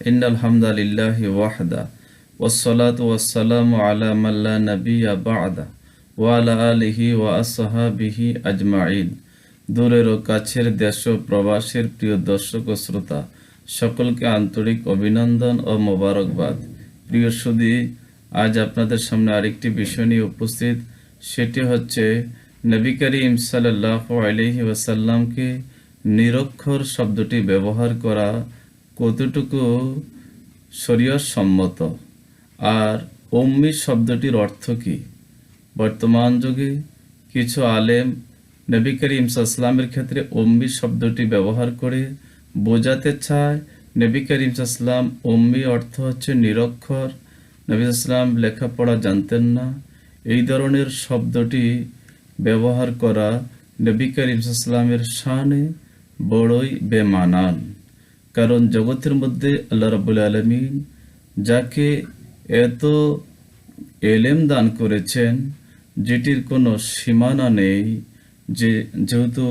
إن الحمد لله وحده والصلاة والسلام على من لا نبي بعده وعلى آله وأصحابه أجمعين দূরের ও কাছের দেশ ও প্রবাসের প্রিয় দর্শক ও শ্রোতা সকলকে আন্তরিক অভিনন্দন ও মোবারকবাদ প্রিয় সুদী আজ আপনাদের সামনে আরেকটি বিষয় নিয়ে উপস্থিত সেটি হচ্ছে নবী করিম সাল্লাহ আলহি ওয়াসাল্লামকে নিরক্ষর শব্দটি ব্যবহার করা কতটুকু সম্মত? আর অম্মি শব্দটির অর্থ কি? বর্তমান যুগে কিছু আলেম নবী করিম সাল্লামের ক্ষেত্রে অম্মি শব্দটি ব্যবহার করে বোঝাতে চায়। নবী করিম সাল্লাম অম্মি অর্থ হচ্ছে নিরক্ষর। নবী সাল্লাম লেখাপড়া জানতেন না। এই ধরনের শব্দটি ব্যবহার করা নবী করিম সাল্লামের শানে বড়ই বেমানান। কারণ জগতের মধ্যে আল্লাহ রাবুল আলমিন যাকে এত এলেম দান করেছেন, যেটির কোনো সীমানা নেই, যে যেহেতু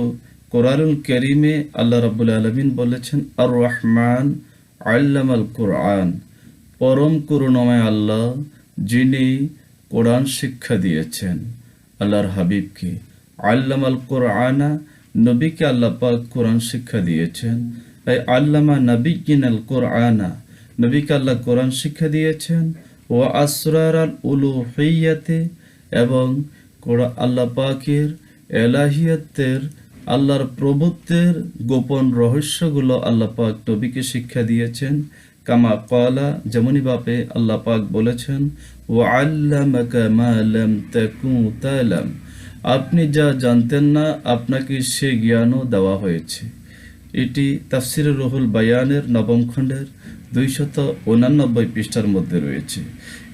কোরআনুল করিমে আল্লাহ রাবুল আলমিন বলেছেন আর রহমান আল্লামাল কোরআন পরম করুণাময় আল্লাহ যিনি কোরআন শিক্ষা দিয়েছেন, আল্লাহর হাবিবকে। আল্লামাল কোরআনা, নবীকে আল্লাহ পাক কোরআন শিক্ষা দিয়েছেন। তাই আল্লামা নবী কিনাল কোরআনা নবীকে আল্লাহ কোরআন শিক্ষা দিয়েছেন ও আসরার আল উলু হইয়াতে এবং আল্লাহ পাকের এলাহিয়াতের, আল্লাহর প্রভুত্বের গোপন রহস্যগুলো আল্লাহ পাক নবীকে শিক্ষা দিয়েছেন। কামা কলা যেমনই বাপে আল্লাহ পাক বলেছেন ও তাকু আপনি যা জানতেন না, আপনাকে সে জ্ঞানও দেওয়া হয়েছে। এটি তাফসির রহুল বায়ানের নবম খণ্ডের দুইশত উনানব্বই পৃষ্ঠার মধ্যে রয়েছে।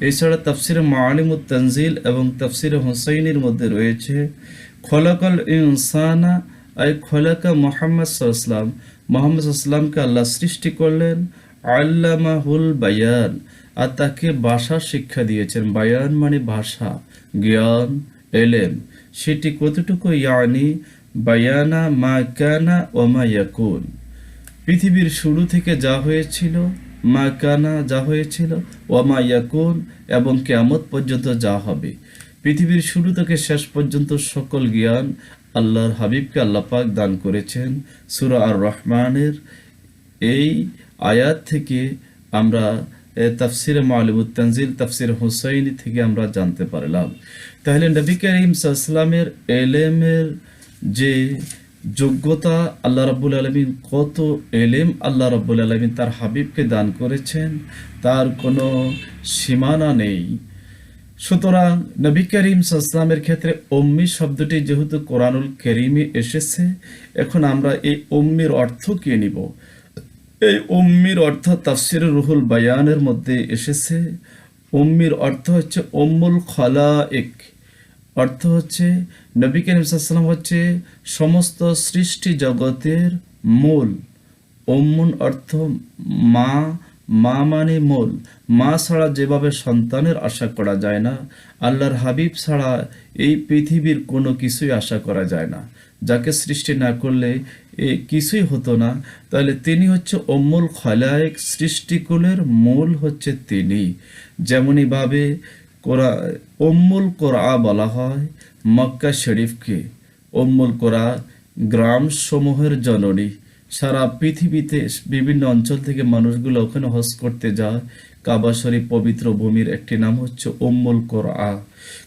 এছাড়া তাফসির মালিমুত তনজিল এবং তাফসির হোসাইনের মধ্যে রয়েছে, খলাকল ইনসানা আই খলাকা মোহাম্মদ সাল্লাম মোহাম্মদ সাল্লামকে আল্লাহ সৃষ্টি করলেন আল্লামাহুল বায়ান, আর তাকে ভাষা শিক্ষা দিয়েছেন। বায়ান মানে ভাষা, জ্ঞান, এলেম। সেটি কতটুকু? ইয়ানি বায়ানা মা কানা ও মা ইয়াকুন। পৃথিবীর শুরু থেকে যা হয়েছিল, মা কানা যা হয়েছিল, ও মা ইয়াকুন, এবং কেয়ামত পর্যন্ত যা হবে। পৃথিবীর শুরু থেকে শেষ পর্যন্ত সকল জ্ঞান আল্লাহর হাবিবকে পাক দান করেছেন। সুরা আর রহমানের এই আয়াত থেকে আমরা তাফসির মালিমুত তানজিল, তাফসির হুসাইনি থেকে আমরা জানতে পারলাম। তাহলে নবী করিম সাল্লামের এলেমের যে যোগ্যতা আল্লাহ রাব্বুল আলমিন, কত এলেম আল্লাহ রাব্বুল আলমিন তার হাবিবকে দান করেছেন, তার কোনো সীমানা নেই। সুতরাং নবী করিম সাল্লামের ক্ষেত্রে অম্মি শব্দটি যেহেতু কোরআনুল করিমে এসেছে, এখন আমরা এই অম্মির অর্থ কে নিব? এই অম্মির অর্থ তাফসির রুহুল বায়ানের মধ্যে এসেছে। অম্মির অর্থ হচ্ছে অম্মুল খলা এক অর্থ হচ্ছে নবী করিম সাল্লাম হচ্ছে সমস্ত সৃষ্টি জগতের মূল। অম্মুন অর্থ মা মা মানে মূল। মা ছাড়া যেভাবে সন্তানের আশা করা যায় না, আল্লাহর হাবিব ছাড়া এই পৃথিবীর কোনো কিছুই আশা করা যায় না। যাকে সৃষ্টি না করলে এ কিছুই হতো না। তাহলে তিনি হচ্ছে অমূল খলায়ক, সৃষ্টিকুলের মূল হচ্ছে তিনি। যেমনইভাবে কোরআ অম্মুল কোরআ বলা হয় মক্কা শরীফকে। অম্মুল কোরআ গ্রাম সমূহের জননী। সারা পৃথিবীতে বিভিন্ন অঞ্চল থেকে মানুষগুলো ওখানে হজ করতে যায়। কাবা শরীফ পবিত্র ভূমির একটি নাম হচ্ছে ওম্মুল কোরআ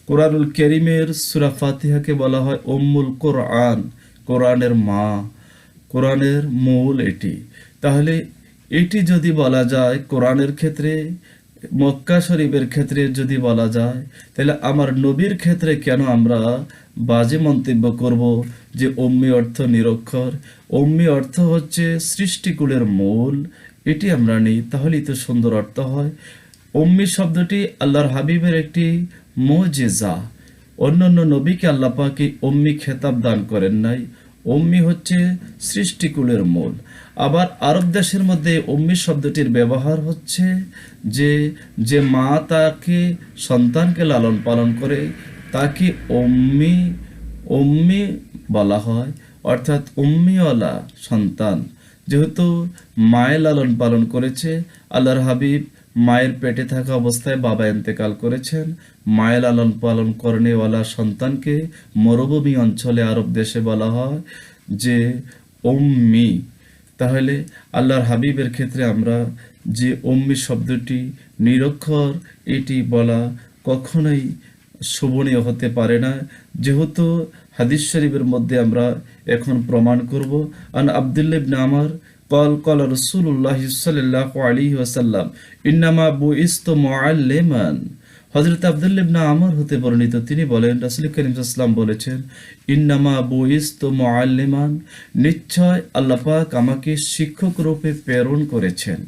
কোরআনুল করিমের সুরা ফাতিহাকে বলা হয় ওম্মুল কোরআন, কোরআনের মা, কোরআনের মূল এটি। তাহলে এটি যদি বলা যায় কোরআনের ক্ষেত্রে মক্কা শরীফের ক্ষেত্রে যদি বলা যায়, তাহলে আমার নবীর ক্ষেত্রে কেন আমরা বাজে মন্তব্য করব যে অম্মি অর্থ নিরক্ষর? অম্মি অর্থ হচ্ছে সৃষ্টিকুলের মূল। এটি আমরা নিই, তাহলেই তো সুন্দর অর্থ হয়। অম্মি শব্দটি আল্লাহর হাবিবের একটি মোজেজা। অন্যান্য নবীকে আল্লাহ পাকে অম্মি খেতাব দান করেন নাই। অম্মি হচ্ছে সৃষ্টিকুলের মূল। আবার আরব দেশের মধ্যে অম্মি শব্দটির ব্যবহার হচ্ছে যে যে মা তাকে সন্তানকে লালন পালন করে, তাকে অম্মি অম্মি বলা হয়, অর্থাৎ উম্মিওয়ালা সন্তান। যেহেতু মায়ের লালন পালন করেছে, আল্লাহর হাবিব মায়ের পেটে থাকা অবস্থায় বাবা ইন্তেকাল করেছেন। মায়ের লালন পালন করেনেওয়ালা সন্তানকে মরুভূমি অঞ্চলে আরব দেশে বলা হয় যে উম্মি তাহলে আল্লাহর হাবিবের ক্ষেত্রে আমরা যে অম্মি শব্দটি নিরক্ষর, এটি বলা কখনোই শোভনীয় হতে পারে না। যেহেতু হাদিস শরীফের মধ্যে আমরা এখন প্রমাণ করব, আন আবদুল্লা ইবনে আমার কল কল রসুল্লাহ সাল্লাহ আলী ওয়াসাল্লাম, ইন্নামা বু ইস্ত মোয়াল্লেমান হজরত আবদুল্লিবনা আমর হতে বর্ণিত, তিনি বলেন, রাসুল করিম ইসলাম বলেছেন, ইন্নামা বইস তো মোয়াল্লিমান নিশ্চয় আল্লাপাক আমাকে শিক্ষক রূপে প্রেরণ করেছেন।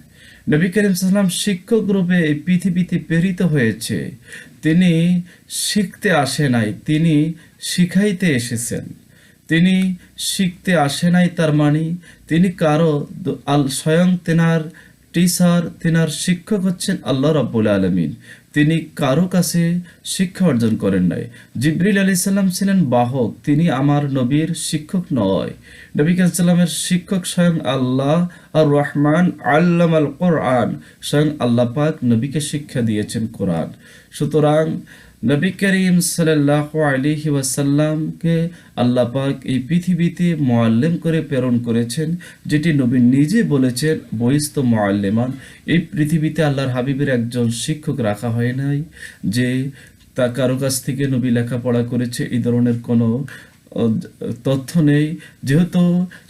নবী করিম সাল্লাম শিক্ষক রূপে এই পৃথিবীতে প্রেরিত হয়েছে। তিনি শিখতে আসে নাই, তিনি শিখাইতে এসেছেন। তিনি শিখতে আসে নাই তার মানে তিনি কারও আল, স্বয়ং তেনার, টিচার, তেনার শিক্ষক হচ্ছেন আল্লাহ রব্বুল আলমিন। তিনি কারও কাছে শিক্ষা অর্জন করেন নাই। জিব্রিল আলী সাল্লাম ছিলেন বাহক, তিনি আমার নবীর শিক্ষক নয়। নবী কালামের শিক্ষক স্বয়ং আল্লাহ আর রহমান আল্লাম আল কোরআন, স্বয়ং আল্লাহ পাক নবীকে শিক্ষা দিয়েছেন কোরআন। সুতরাং নবী করিম সাল্লাহ আলিহি ওয়াসাল্লামকে আল্লাহ পাক এই পৃথিবীতে মোয়াল্লেম করে প্রেরণ করেছেন, যেটি নবী নিজে বলেছেন বহিস্ত মোয়াল্লেমান। এই পৃথিবীতে আল্লাহর হাবিবের একজন শিক্ষক রাখা হয় নাই, যে তা কারও কাছ থেকে নবী লেখাপড়া করেছে, এই ধরনের কোনো তথ্য নেই। যেহেতু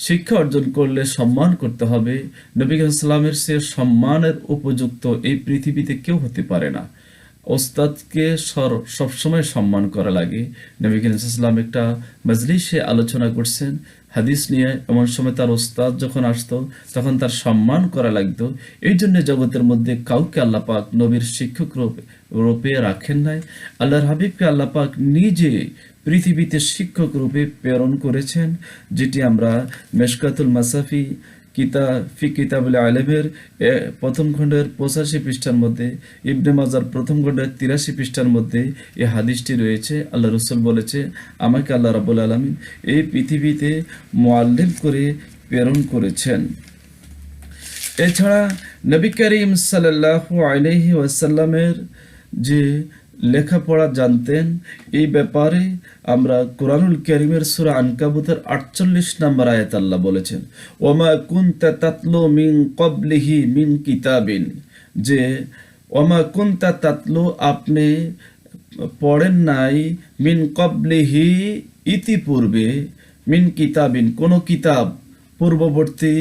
শিক্ষা অর্জন করলে সম্মান করতে হবে, নবী সাল্লামের সে সম্মানের উপযুক্ত এই পৃথিবীতে কেউ হতে পারে না। ওস্তাদকে সর- সবসময় সম্মান করা লাগে। নবী ইসলাম একটা মজলিসে আলোচনা করছেন। হাদিস নিয়ে এমন সময় তার ওস্তাদ যখন আসতো, তখন তার সম্মান করা লাগতো। এই জন্য জগতের মধ্যে কাউকে আল্লাহ পাক নবীর শিক্ষক রূপে রূপে রাখেন নাই। আল্লাহর হাবিবকে আল্লাহ পাক নিজে পৃথিবীতে শিক্ষক রূপে প্রেরণ করেছেন, যেটি আমরা মেশকাতুল মাসাফি কিতা, ফি কিতাবুল আলেমের প্রথম খণ্ডের পঁচাশি পৃষ্ঠার মধ্যে, ইবনে মাজার প্রথম খণ্ডের তিরাশি পৃষ্ঠার মধ্যে এই হাদিসটি রয়েছে। আল্লাহ রসুল বলেছে, আমাকে আল্লাহ রাবুল আলমিন এই পৃথিবীতে মোয়াল্লিম করে প্রেরণ করেছেন। এছাড়া নবী করিম সাল্লাহ আলহি ওয়াসাল্লামের যে লেখাপড়া জানতেন। এই ব্যাপারে আমরা কোরআনুল করিমের সুরা আনকাবুতের আটচল্লিশ নম্বর আয়াত আল্লাহ বলেছেন, ওমা কুনতা তাতলো মিন কবলিহি মিন কিতাবিন যে, ওমা কুনতা তাতলো, আপনি পড়েন নাই মিন কবলিহি ইতিপূর্বে, মিন কিতাবিন, কোনো কিতাব পূর্ববর্তী,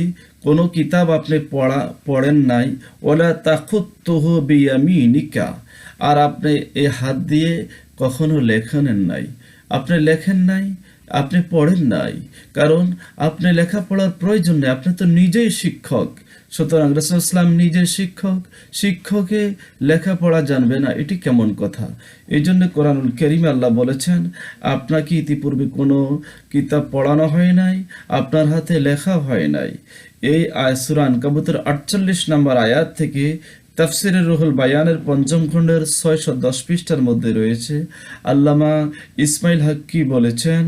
কোনো কিতাব আপনি পড়া, পড়েন নাই, ওলা তাখুত্তহ বিয়ামিনিকা আর আপনি এ হাত দিয়ে কখনো লেখেন নাই। আপনি লেখেন নাই, আপনি পড়েন নাই। কারণ আপনি লেখাপড়ার প্রয়োজন নেই, আপনি তো নিজেই শিক্ষক। সুতরাং রসুলাম নিজের শিক্ষক, শিক্ষকে লেখাপড়া জানবে না, এটি কেমন কথা? এই জন্য কোরআনুল করিম আল্লাহ বলেছেন, আপনাকে ইতিপূর্বে কোনো কিতাব পড়ানো হয় নাই, আপনার হাতে লেখা হয় নাই। এই আয়সুরান কাবুতের আটচল্লিশ নম্বর আয়াত থেকে তাফসিরের রুহুল বায়ানের পঞ্চম খণ্ডের ছয়শো দশ পৃষ্ঠার মধ্যে রয়েছে, আল্লামা ইসমাইল হাক্কি বলেছেন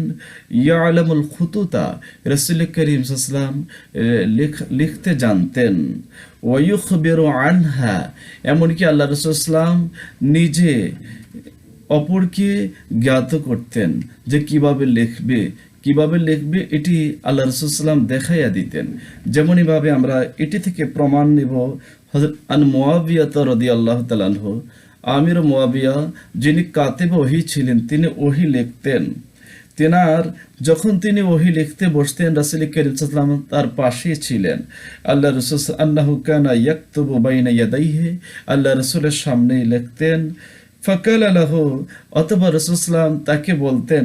ইয়া আলমুল খুতুতা, রসুল করিম সাল্লাম লিখতে জানতেন। ওয়ুখ বেরো আনহা, এমনকি আল্লাহ রসুলাম নিজে অপরকে জ্ঞাত করতেন যে কীভাবে লিখবে কীভাবে লিখবে এটি আল্লাহ রসুলাম দেখাইয়া দিতেন। যেমনইভাবে আমরা এটি থেকে প্রমাণ নিব হজরত আন মোয়াবিয়া রদি আল্লাহ তালাহ আমির মোয়াবিয়া যিনি কাতেব ওহি ছিলেন, তিনি ওহি লিখতেন। তেনার যখন তিনি ওহি লিখতে বসতেন, রাসুল করিম সাল্লাম তার পাশে ছিলেন। আল্লাহ রসুল আল্লাহ কানা ইয়াকতুবু বাইনা ইয়াদাইহে, আল্লাহ রসুলের সামনেই লিখতেন। ফকাল আলাহ অথবা রসুলাম তাকে বলতেন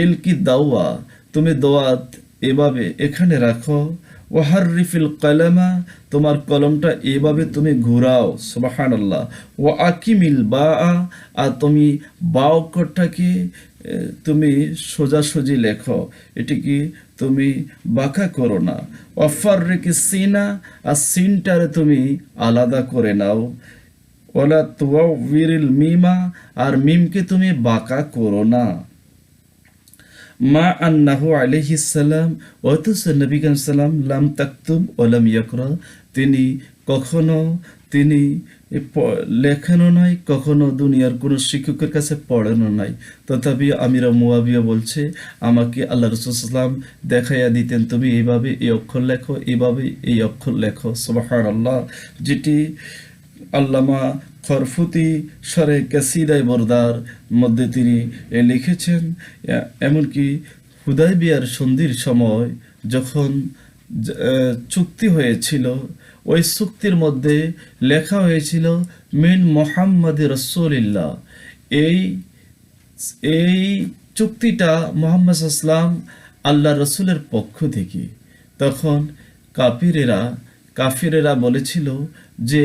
ইল কি দাওয়া, তুমি দোয়াত এভাবে এখানে রাখো। ওয়াহারিফিল কলমা, তোমার কলমটা এভাবে তুমি ঘুরাও সুবাহান আল্লাহ ও আকিমিল বা আর তুমি বা অক্ষরটাকে তুমি সোজাসুজি লেখো। এটি কি তুমি বাঁকা করো না? অফার রেখে সিনা, আর সিনটারে তুমি আলাদা করে নাও। ওলা তুয়া মিমা, আর মিমকে তুমি বাঁকা করো না। মা আন্নাহু আলাইহিস সালাম, অথচ নবী সাল্লাম লাম তাকতুব ওলাম ইয়াকরা। তিনি কখনো, তিনি লেখেনও নাই, কখনো দুনিয়ার কোনো শিক্ষকের কাছে পড়েনও নাই। তথাপি আমিরা মুয়াবিয়া বলছে, আমাকে আল্লাহ রসুলাম দেখাইয়া দিতেন, তুমি এইভাবে এই অক্ষর লেখো, এইভাবে এই অক্ষর লেখো। সুবাহান আল্লাহ যেটি আল্লামা খরফুতি সরে কাসিদাই বরদার মধ্যে তিনি লিখেছেন এমনকি হুদাই বিয়ার সন্ধির সময় যখন চুক্তি হয়েছিল, ওই চুক্তির মধ্যে লেখা হয়েছিল, মিন মোহাম্মদ রসুলিল্লাহ। এই এই চুক্তিটা মোহাম্মদ আসলাম আল্লাহ রসুলের পক্ষ থেকে। তখন কাপিরেরা কাফিরেরা বলেছিল যে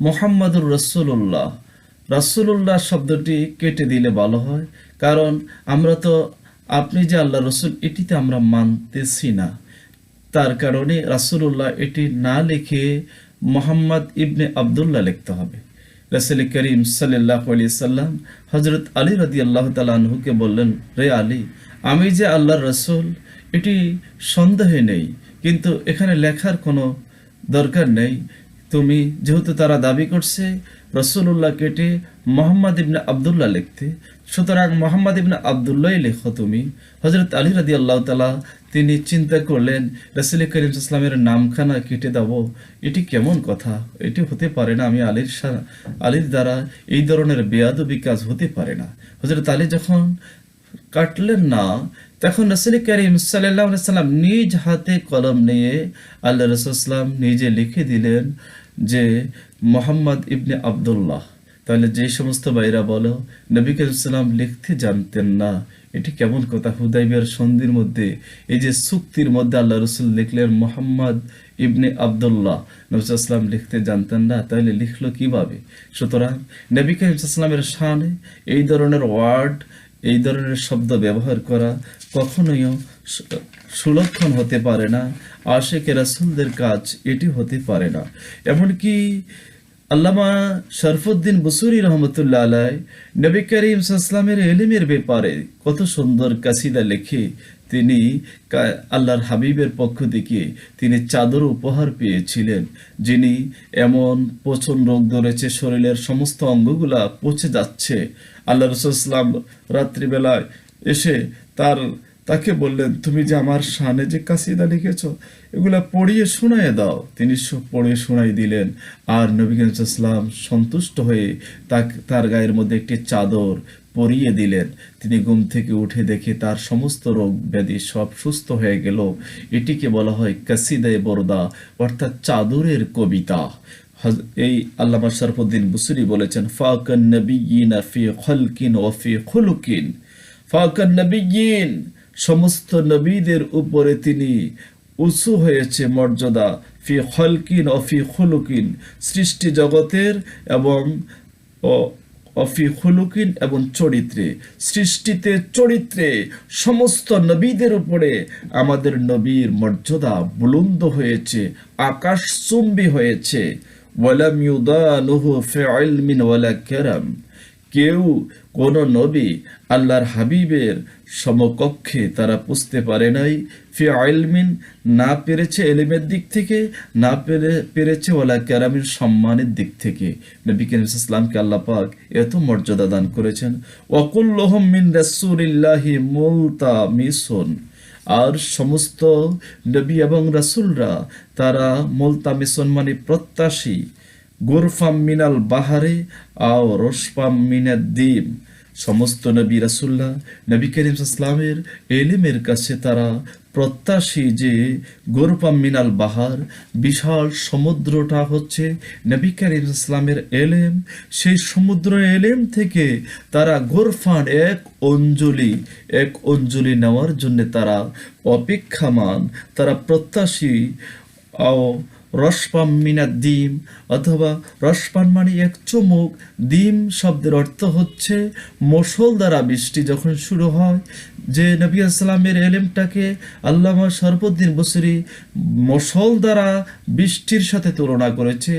মোহাম্মদুর রসুল্লাহ রসুল্লাহ শব্দটি কেটে দিলে ভালো হয়, কারণ আমরা তো, আপনি যে আল্লাহ রসুল এটিতে আমরা মানতেছি না। তার কারণে রাসূলুল্লাহ এটি না লিখে মোহাম্মদ ইবনে আবদুল্লাহ লিখতে হবে। রাসূল করিম সাল্লাহ আলি সাল্লাম হজরত আলী রাদি আল্লাহ তালহুকে বললেন, রে আলী, আমি যে আল্লাহর রসুল, এটি সন্দেহে নেই, কিন্তু এখানে লেখার কোনো দরকার নেই। তুমি যেহেতু তারা দাবি করছে রসুল্লাহ কেটে মোহাম্মদ ইবনে আবদুল্লাহ লিখতে। সুতরাং মোহাম্মদ ইবনে আবদুল্লাহ লেখো তুমি। হজরত আলী রাদি আল্লাহ তালা তিনি চিন্তা করলেন, রসুল করিম ইসলামের নামখানা কেটে দেব, এটি কেমন কথা? এটি হতে পারে না, আমি আলীর আলীর দ্বারা এই ধরনের বেয়াদবি কাজ হতে পারে না। হজরত আলী যখন কাটলেন না, তখন রসুল করিম সাল্লাম নিজ হাতে কলম নিয়ে আল্লাহ রসুলাম নিজে লিখে দিলেন যে মোহাম্মদ ইবনে আবদুল্লাহ, তাহলে যে সমস্ত ভাইরা বলো, নবী করিম সাল্লাম লিখতে জানতেন না। এটি কেমন কথা? হুদাইবিয়ার সন্ধির মধ্যে, এই যে চুক্তির মধ্যে আল্লাহ রসুল লিখলেন মোহাম্মদ ইবনে আবদুল্লাহ নবসাল্লাম লিখতে জানতেন না, তাহলে লিখলো কীভাবে? সুতরাং নবী করিম সাল্লামের শানে এই ধরনের ওয়ার্ড, এই ধরনের শব্দ ব্যবহার করা কখনোই সুলক্ষণ হতে পারে না। আশেকে রাসুলদের কাজ এটি হতে পারে না। এমনকি আল্লামা শরফুদ্দিন বসুরি রহমতুল্লাহ আলাই নবী করিম সাল্লামের এলিমের ব্যাপারে কত সুন্দর কাসিদা লেখে তিনি আল্লাহর হাবিবের পক্ষ থেকে তিনি চাদর উপহার পেয়েছিলেন, যিনি এমন পচন রোগ ধরেছে শরীরের সমস্ত অঙ্গগুলা পচে যাচ্ছে। আল্লাহ রসুলাম রাত্রিবেলায় এসে তার তাকে বললেন, তুমি যে আমার শানে যে কাসিদা লিখেছ, এগুলা পড়িয়ে শোনায় দাও। তিনি পড়িয়ে শোনাই দিলেন, আর নবী ইসলাম সন্তুষ্ট হয়ে তাকে, তার গায়ের মধ্যে একটি চাদর পরিয়ে দিলেন। তিনি ঘুম থেকে উঠে দেখে তার সমস্ত রোগ ব্যাধি সব সুস্থ হয়ে গেল। এটিকে বলা হয় কাসিদায় বরদা, অর্থাৎ চাদরের কবিতা। এই আল্লামা শরফুদ্দিন বুসুরি বলেছেন, ফাকান নবিয়িনা ফি খলকিন ও ফি খুলুকিন। ফাকান নবিয়িন সমস্ত নবীদের উপরে তিনি উঁচু হয়েছে মর্যাদা, ফি খলকিন ও ফি খুলুকিন, সৃষ্টি জগতের এবং অফি খুলুকিন এবং চরিত্রে। সৃষ্টিতে চরিত্রে সমস্ত নবীদের উপরে আমাদের নবীর মর্যাদা বুলন্দ হয়েছে আকাশ চুম্বি হয়েছে। ওয়ালাম ইউদানুহু ফি ইলমিন ওয়ালা কেরাম। কেউ কোন নবী আল্লাহর হাবিবের সমকক্ষে তারা পুষতে পারে নাই। ফি আইলমিন না পেরেছে এলিমের দিক থেকে, না পেরে, পেরেছে ওলা ক্যারামের সম্মানের দিক থেকে। নবী করিম ইসলামকে আল্লাহ পাক এত মর্যাদা দান করেছেন। ওয়াকুল্লহম মিন রাসূলিল্লাহি মুলতা মিসুন আর সমস্ত নবী এবং রাসূলরা তারা মুলতামিসন মানে প্রত্যাশী। গোরফাম মিনাল বাহারে আও রসপাম মিনাদ দ্বীপ সমস্ত নবী রাসুল্লাহ নবী করিম ইসলামের এলিমের কাছে তারা প্রত্যাশী যে গোরপাম মিনাল বাহার বিশাল সমুদ্রটা হচ্ছে নবী করিম ইসলামের এলেম। সেই সমুদ্র এলেম থেকে তারা গোরফান এক অঞ্জলি এক অঞ্জলি নেওয়ার জন্য তারা অপেক্ষামান, তারা প্রত্যাশী ও রসপাম মিনা দিম, অথবা রসপান মানে এক চুমুক। দিম শব্দের অর্থ হচ্ছে মশল দ্বারা বৃষ্টি যখন শুরু হয়, যে নবী আসসালামের এলেমটাকে আল্লামা সরবুদ্দিন বসুরি মশল দ্বারা বৃষ্টির সাথে তুলনা করেছে,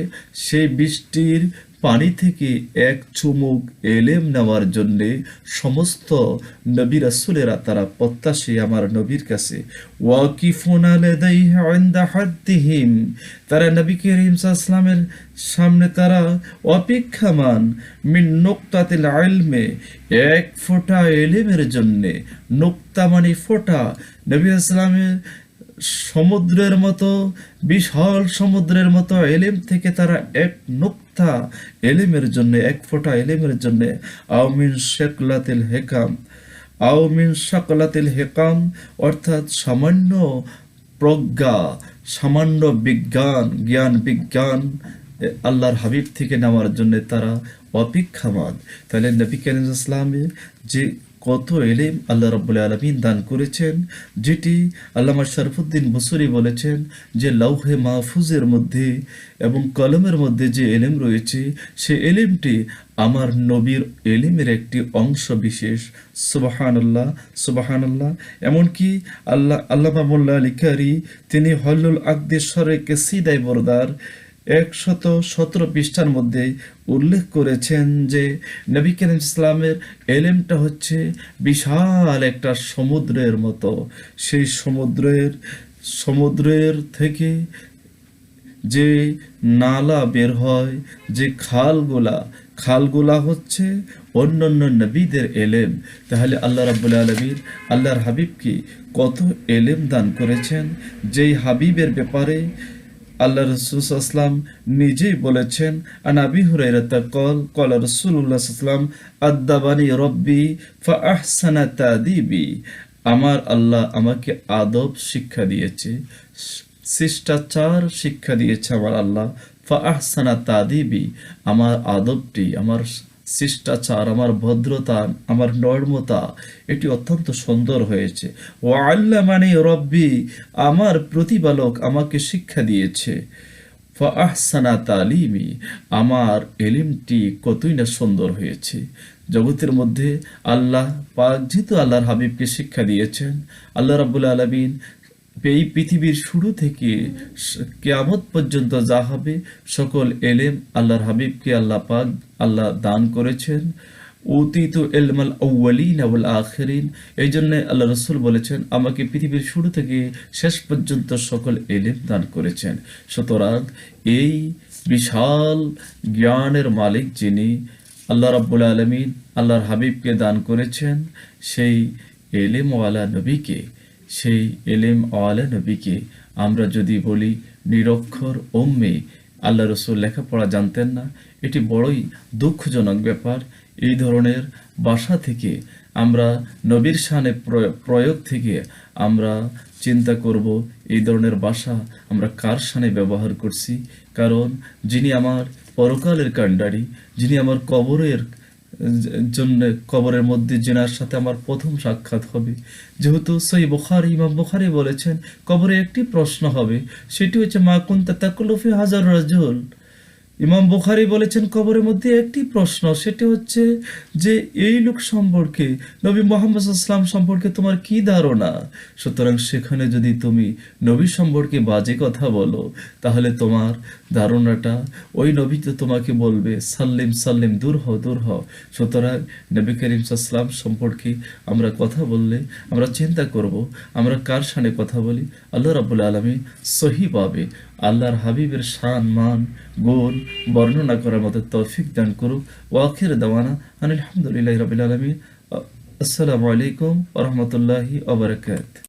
সেই বৃষ্টির পানি থেকে এক চুমুক এলেম নেওয়ার জন্যে সমস্ত নবী রাসূলেরা তারা প্রত্যাশী আমার নবীর কাছে। তারা নবী করিম সাল্লামের সামনে তারা অপেক্ষামান মিন নুক্তাতিল ইলমে, এক ফোঁটা এলেমের জন্যে। নুক্তা মানে ফোঁটা। নবী ইসলামের সমুদ্রের মতো, বিশাল সমুদ্রের মতো এলেম থেকে তারা এক নুক্তা এলেমের জন্য, এক ফোঁটা এলেমের জন্য আউমিন শেকলাতিল হেকাম আউমিন শাকলাতিল হেকাম, অর্থাৎ সামান্য প্রজ্ঞা, সামান্য বিজ্ঞান, জ্ঞান বিজ্ঞান আল্লাহর হাবিব থেকে নেওয়ার জন্য তারা অপেক্ষামান। তাহলে নবী করিম ইসলামের যে কত এলেম আল্লাহ রব্বুল আলমিন দান করেছেন, যেটি আল্লামা শরফুদ্দিন বসুরি বলেছেন যে লৌহে মাহফুজের মধ্যে এবং কলমের মধ্যে যে এলেম রয়েছে, সে এলেমটি আমার নবীর এলিমের একটি অংশ বিশেষ। সুবাহান আল্লাহ সুবাহান আল্লাহ এমনকি আল্লাহ, আল্লামা মোল্লা লিখারি তিনি হল্লুল আকদেশ্বরে কেসিদাই বরদার একশত সতেরো পৃষ্ঠার মধ্যে উল্লেখ করেছেন যে নবী করিম ইসলামের এলেমটা হচ্ছে বিশাল একটা সমুদ্রের মতো। সেই সমুদ্রের সমুদ্রের থেকে যে নালা বের হয়, যে খালগুলা খালগুলা হচ্ছে অন্যান্য নবীদের এলেম। তাহলে আল্লাহ রাব্বুল আলমীর আল্লাহর হাবিবকে কত এলেম দান করেছেন? যেই হাবিবের ব্যাপারে আল্লাহ রসুলাম নিজেই বলেছেন আনাবি হুরাইরাতা কল কল রসুল্লাহ সাল্লাম আদাবানি রব্বি ফা আহসানা তাদিবি। আমার আল্লাহ আমাকে আদব শিক্ষা দিয়েছে, শিষ্টাচার শিক্ষা দিয়েছে আমার আল্লাহ। ফা আহসানা তাদিবি, আমার আদবটি, আমার শিষ্টাচার, আমার ভদ্রতা, আমার নর্মতা, এটি অত্যন্ত সুন্দর হয়েছে। ও আল্লাহ মানে রব্বি, আমার প্রতিপালক আমাকে শিক্ষা দিয়েছে। আহসানা তালিমি, আমার এলিমটি কতই না সুন্দর হয়েছে। জগতের মধ্যে আল্লাহ পাক যেহেতু আল্লাহর হাবিবকে শিক্ষা দিয়েছেন, আল্লাহ রাবুল আলমিন এই পৃথিবীর শুরু থেকে কেয়ামত পর্যন্ত যা হবে, সকল এলেম আল্লাহর হাবিবকে আল্লাহ পাক আল্লাহ দান করেছেন। অতীত এলমাল আউ্বালিন আউল আখেরিন। এই জন্য আল্লাহ রসুল বলেছেন, আমাকে পৃথিবীর শুরু থেকে শেষ পর্যন্ত সকল এলেম দান করেছেন। সুতরাং এই বিশাল জ্ঞানের মালিক যিনি আল্লাহ রাব্বুল আলমিন আল্লাহর হাবিবকে দান করেছেন, সেই এলেমওয়ালা নবীকে, সেই এলেম আওয়ালা নবীকে আমরা যদি বলি নিরক্ষর ওম্মে আল্লাহ রসুল লেখাপড়া জানতেন না। এটি বড়ই দুঃখজনক ব্যাপার। এই ধরনের বাসা থেকে আমরা নবীর শানে প্রয়- প্রয়োগ থেকে আমরা চিন্তা করব, এই ধরনের বাসা আমরা কার শানে ব্যবহার করছি? কারণ যিনি আমার পরকালের কাণ্ডারি, যিনি আমার কবরের জন্য কবরের মধ্যে জেনার সাথে আমার প্রথম সাক্ষাৎ হবে। যেহেতু সই বুখারি, ইমাম বুখারি বলেছেন, কবরে একটি প্রশ্ন হবে, সেটি হচ্ছে, মা কুন্তা তাকুলফি হাজার রাজুল? ইমাম বুখারি বলেছেন কবরের মধ্যে একটি প্রশ্ন, সেটি হচ্ছে যে এই লোক সম্পর্কে, নবী মোহাম্মদ ইসলাম সম্পর্কে তোমার কি ধারণা? সুতরাং সেখানে যদি তুমি নবী সম্পর্কে বাজে কথা বলো, তাহলে তোমার ধারণাটা ওই নবী তো তোমাকে বলবে, সাল্লিম সাল্লিম, দূর হও দূর হও। সুতরাং নবী করিম সাল্লাম সম্পর্কে আমরা কথা বললে, আমরা চিন্তা করব, আমরা কার সানে কথা বলি? আল্লাহ রাবুল আলমী সহি পাবে। আল্লাহর হাবিবের শান, মান, গুণ বর্ণনা করার মতো তৌফিক দান করুক। ওয়াখির দাওয়ানা আলহামদুলিল্লাহ রবিল আলমী আসসালামু আলাইকুম রহমতুল্লাহি ওবরাকাত